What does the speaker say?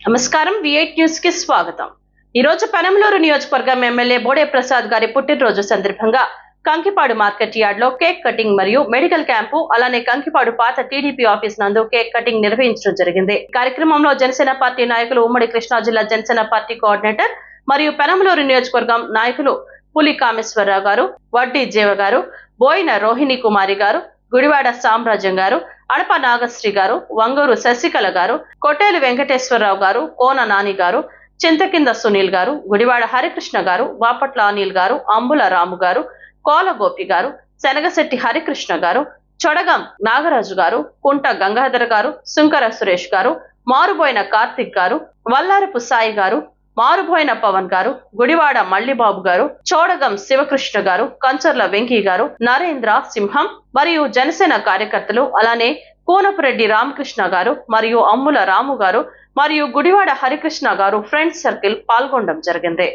నమస్కారం విఐట్ న్యూస్కి స్వాగతం. ఈ రోజు పెనంలూరు నియోజకవర్గం ఎమ్మెల్యే బోడే ప్రసాద్ గారి పుట్టినరోజు సందర్భంగా కంకిపాడు మార్కెట్ యార్డ్లో కేక్ కటింగ్ మరియు మెడికల్ క్యాంపు అలానే కంకిపాడు పాత టీడీపీ ఆఫీస్ నందు కేక్ కటింగ్ నిర్వహించడం జరిగింది. కార్యక్రమంలో జనసేన పార్టీ నాయకులు ఉమ్మడి కృష్ణా జిల్లా జనసేన పార్టీ కోఆర్డినేటర్ మరియు పెనంలూరు నియోజకవర్గం నాయకులు పులి కామేశ్వరరావు గారు వడ్డీ జీవ గారు బోయిన రోహిణి కుమారి గారు గుడివాడ సామ్రాజ్యం గారు అడప నాగశ్రీ గారు వంగూరు శశికళ గారు కొట్టేలు వెంకటేశ్వరరావు గారు కోన నాని గారు చింతకింద సునీల్ గారు గుడివాడ హరికృష్ణ గారు బాపట్ల అనిల్ గారు అంబుల రాము గారు కోల గోపి గారు శనగశెట్టి హరికృష్ణ గారు చొడగం నాగరాజు గారు కుంట గంగాధర్ గారు శుంకర సురేష్ గారు మారుబోయిన కార్తిక్ గారు వల్లారపు సాయి గారు మారుబోయిన పవన్ గారు గుడివాడ మల్లిబాబు గారు చోడగం శివకృష్ణ గారు కంచర్ల వెంకీ గారు నరేంద్ర సింహం మరియు జనసేన కార్యకర్తలు అలానే కోనపురెడ్డి రామకృష్ణ గారు మరియు అమ్ముల రాము గారు మరియు గుడివాడ హరికృష్ణ గారు ఫ్రెండ్స్ సర్కిల్ పాల్గొనడం జరిగింది.